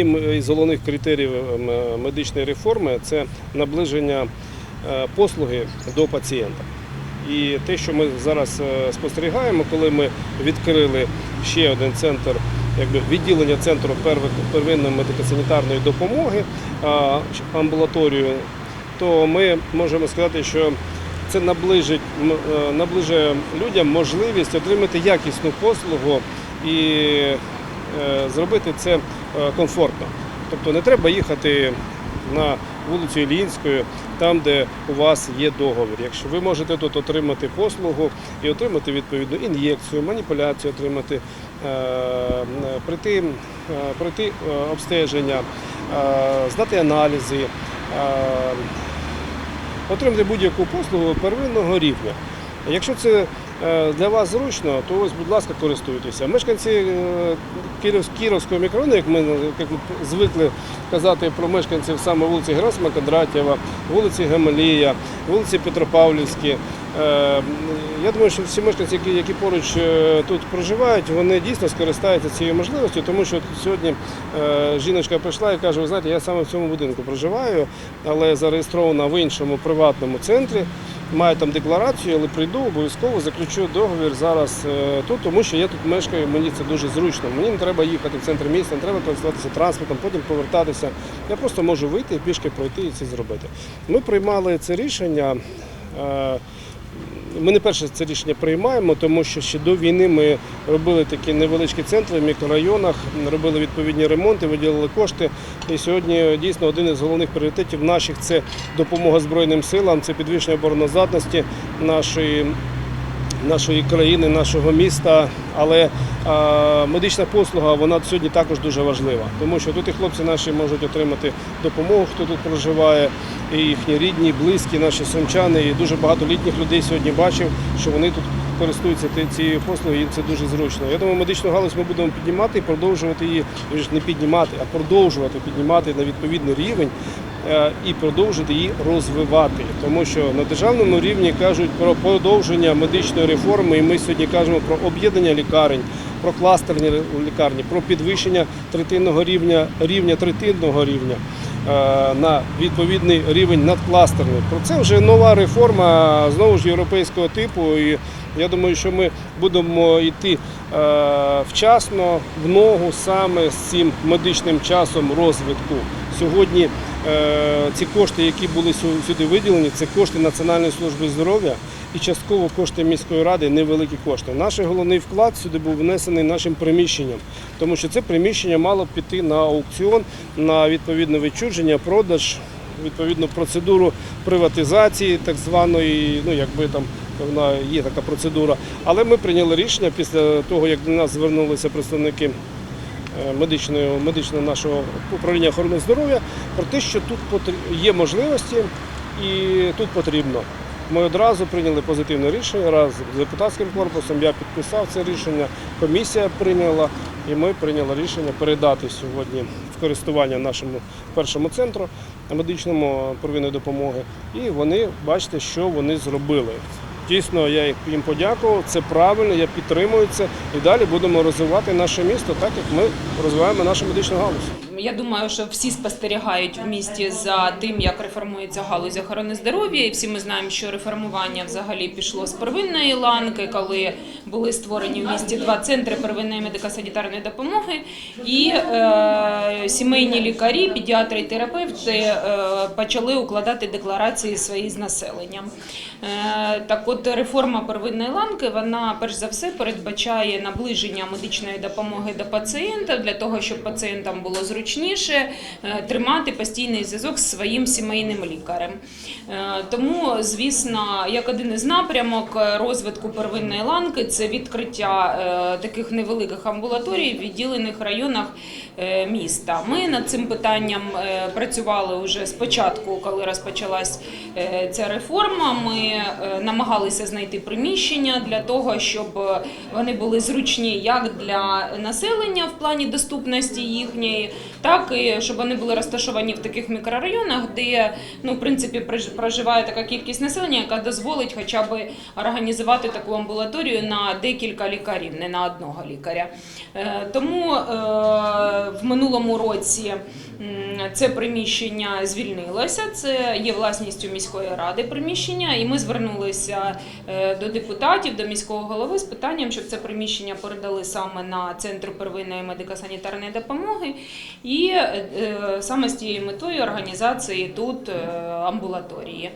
одним із головних критеріїв е, медичної реформи це наближення е, послуги до пацієнта. І те, що ми зараз е, спостерігаємо, коли ми відкрили ще один центр, якби відділення центру первинної медико-санітарної допомоги, амбулаторію, то ми можемо сказати, що це наближить, наближує людям можливість отримати якісну послугу і зробити це комфортно. Тобто не треба їхати на вулицю Ілінською, там, де у вас є договір. Якщо ви можете тут отримати послугу і отримати відповідну ін'єкцію, маніпуляцію, отримати, е, е, прийти, е, пройти е, обстеження, е, здати аналізи, е, отримати будь-яку послугу первинного рівня. Якщо це е, для вас зручно, то ось, будь ласка, користуйтеся. Мешканці е, Кіровського мікрорайону, як ми, як ми звикли казати про мешканців саме вулиці Герасима Кондратєва, вулиці Гамалія, вулиці Петропавлівські. Е, Я думаю, що всі мешканці, які, які поруч е, тут проживають, вони дійсно скористаються цією можливістю, тому що сьогодні е, жіночка прийшла і каже, ви знаєте, я саме в цьому будинку проживаю, але зареєстрована в іншому приватному центрі. Маю там декларацію, але прийду обов'язково заключу договір зараз тут, тому що я тут мешкаю, мені це дуже зручно. Мені не треба їхати в центр міста, не треба користуватися транспортом, потім повертатися. Я просто можу вийти, пішки пройти і це зробити. Ми приймали це рішення. Ми не перше це рішення приймаємо, тому що ще до війни ми робили такі невеличкі центри в мікрорайонах, робили відповідні ремонти, виділили кошти. І сьогодні дійсно один із головних пріоритетів наших це допомога Збройним силам, це підвищення обороноздатності нашої нашої країни, нашого міста. Але медична послуга вона сьогодні також дуже важлива, тому що тут і хлопці наші можуть отримати допомогу, хто тут проживає, і їхні рідні, близькі, наші сумчани. І дуже багато літніх людей сьогодні бачив, що вони тут користуються цією послугою, і це дуже зручно. Я думаю, медичну галузь ми будемо піднімати і продовжувати її не піднімати, а продовжувати піднімати на відповідний рівень і продовжити її розвивати. Тому що на державному рівні кажуть про продовження медичної реформи, і ми сьогодні кажемо про об'єднання лікарень, про кластерні лікарні, про підвищення третинного рівня рівня третинного рівня. е, На відповідний рівень надкластерний. Про це вже нова реформа знову ж європейського типу. І я думаю, що ми будемо йти е, вчасно в ногу саме з цим медичним часом розвитку. Сьогодні е, ці кошти, які були сюди виділені, це кошти Національної служби здоров'я і частково кошти міської ради, невеликі кошти. Наш головний вклад сюди був внесений нашим приміщенням, тому що це приміщення мало піти на аукціон, на відповідне відчуження, продаж, відповідну процедуру приватизації, так званої, ну якби там. Вона є така процедура, але ми прийняли рішення після того, як до нас звернулися представники е, медичного, медичного нашого управління охорони здоров'я про те, що тут є можливості і тут потрібно. Ми одразу прийняли позитивне рішення разом з депутатським корпусом. Я підписав це рішення, комісія прийняла, і ми прийняли рішення передати сьогодні в користування нашому першому центру медичному первинної допомоги. І вони бачите, що вони зробили. Дійсно, я їм подякував. Це правильно, я підтримую це. І далі будемо розвивати наше місто, так як ми розвиваємо нашу медичну галузь. Я думаю, що всі спостерігають в місті за тим, як реформується галузь охорони здоров'я, і всі ми знаємо, що реформування взагалі пішло з первинної ланки, коли були створені в місті два центри первинної медико-санітарної допомоги, і е, сімейні лікарі, педіатри і терапевти е, почали укладати декларації свої з населенням. Е, так от реформа первинної ланки, вона перш за все передбачає наближення медичної допомоги до пацієнта для того, щоб пацієнтам було зручніше е, тримати постійний зв'язок з своїм сімейним лікарем. Е, Тому, звісно, як один із напрямок е, розвитку первинної ланки, це відкриття таких невеликих амбулаторій в відділених районах міста. Ми над цим питанням працювали вже спочатку, коли розпочалась ця реформа. Ми намагалися знайти приміщення для того, щоб вони були зручні як для населення в плані доступності їхньої, так і щоб вони були розташовані в таких мікрорайонах, де ну, в принципі проживає така кількість населення, яка дозволить хоча б організувати таку амбулаторію на декілька лікарів, не на одного лікаря. Е, Тому е, в минулому році це приміщення звільнилося. Це є власністю міської ради приміщення, і ми звернулися е, до депутатів, до міського голови з питанням, щоб це приміщення передали саме на центр первинної медико-санітарної допомоги, і е, е, саме з тією метою організації тут амбулаторії.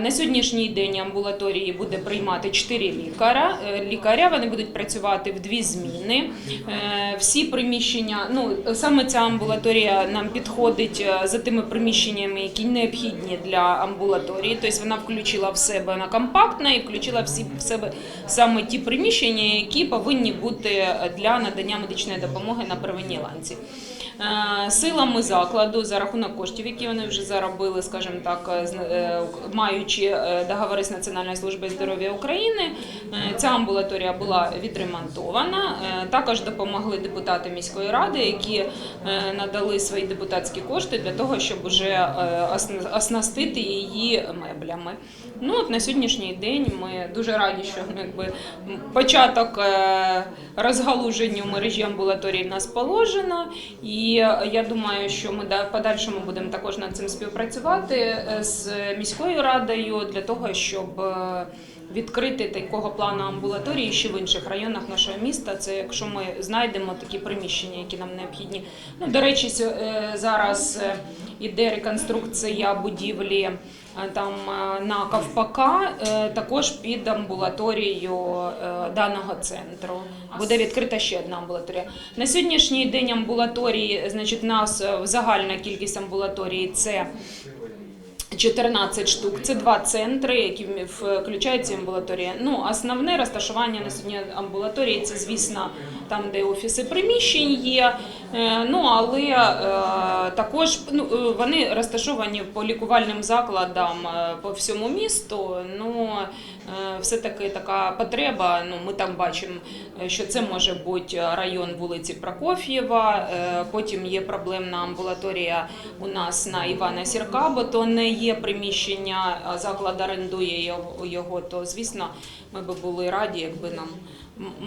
На сьогоднішній день амбулаторії буде приймати 4 лікаря. Лікаря вони будуть працювати в дві зміни. Всі приміщення, ну саме ця амбулаторія нам підходить е, за тими приміщеннями, які необхідні для амбулаторії. Тобто вона включила в себе вона компактна і включила всі в себе саме ті приміщення, які повинні бути для надання медичної допомоги на первинній ланці. Е, Силами закладу за рахунок коштів, які вони вже заробили, скажімо так, е, е, маючи договори з Національною службою здоров'я України, ця амбулаторія була відремонтована. Також допомогли депутати міської ради, які надали свої депутатські кошти для того, щоб вже оснастити її меблями. Ну от на сьогоднішній день ми дуже раді, що ну, якби початок розгалуженню мережі амбулаторій в нас положено. І е, я думаю, що ми в подальшому будемо також над цим співпрацювати е, з міською радою для того, щоб е, відкрити такого плану амбулаторії ще в інших районах нашого міста. Це якщо ми знайдемо такі приміщення, які нам необхідні. Ну, до речі, е, зараз іде реконструкція будівлі. Е, Там е, на Ковпака е, також під амбулаторією даного центру буде відкрита ще одна амбулаторія. На сьогоднішній день амбулаторії, значить, у нас загальна кількість амбулаторій це 14 штук. Це два центри, які включають ці амбулаторії. Ну, основне розташування на сьогодні амбулаторії це, звісно, там, де офіси приміщень є. Е, Ну, але е, також ну, е, вони розташовані по лікувальним закладам по всьому місту. Ну, все-таки така потреба. Ну, ми там бачимо, е, що це може бути район вулиці Прокоф'єва. е, Потім є проблемна амбулаторія у нас на Івана Сірка, бо то не є приміщення, заклад орендує його-. То звісно, ми би були раді, якби нам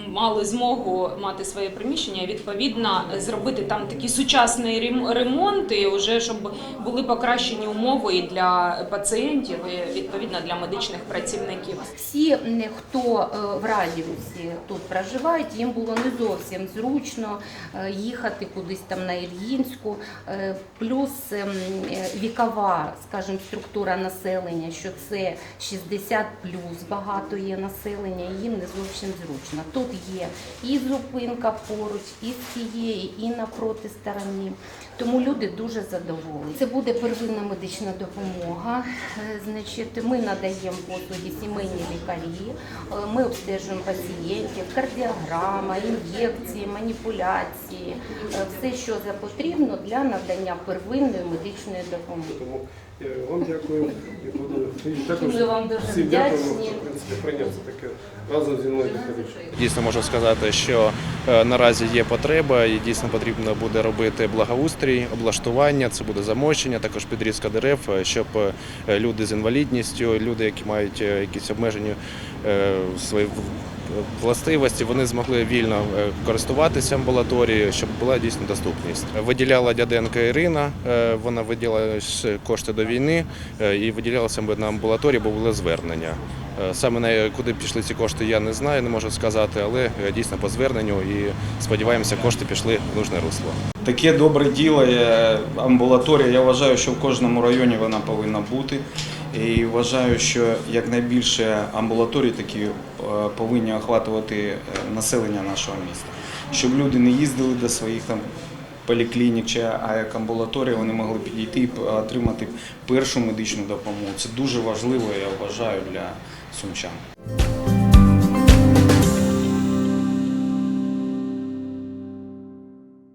мали змогу мати своє приміщення, відповідно зробити там такий сучасний рем- ремонт, і вже щоб були покращені умови і для пацієнтів, і відповідно для медичних працівників. Всі, хто е, в радіусі тут проживають, їм було не зовсім зручно е, їхати кудись там на Ільїнську. Е, Плюс ем, вікова, скажімо, структура населення, що це 60 плюс багато є населення, їм не зовсім зручно. Тут є і зупинка поруч, і з цієї, і напроти сторони. Тому люди дуже задоволені. Це буде первинна медична допомога. Е, Значить, ми надаємо послуги сімейні лікарі, е, ми обстежуємо пацієнтів, кардіограма, ін'єкції, маніпуляції, е, все, що за потрібно для надання первинної медичної допомоги. Вам дякую. І буду і також Ми вам дуже вдячні. хто в принципі прийняв таке разом зі мною. Дійсно можу сказати, що е, наразі є потреба і дійсно потрібно буде робити благоустрій, облаштування, це буде замощення, також підрізка дерев, е, щоб е, люди з інвалідністю, люди, які мають якісь обмеження свої властивості, вони змогли вільно е, користуватися амбулаторією, щоб була дійсно доступність. Виділяла Дяденка Ірина, е, вона виділяла кошти до війни е, і виділялася на амбулаторії, бо було звернення. Саме на куди пішли ці кошти, я не знаю, не можу сказати, але дійсно по зверненню і сподіваємося, кошти пішли в нужне русло. Таке добре діло амбулаторія. Я вважаю, що в кожному районі вона повинна бути. І вважаю, що якнайбільше амбулаторій такі е, повинні охватувати е, населення нашого міста, щоб люди не їздили до своїх там поліклінік чи а як амбулаторія, вони могли підійти і отримати першу медичну допомогу. Це дуже важливо, я вважаю, для сумчан.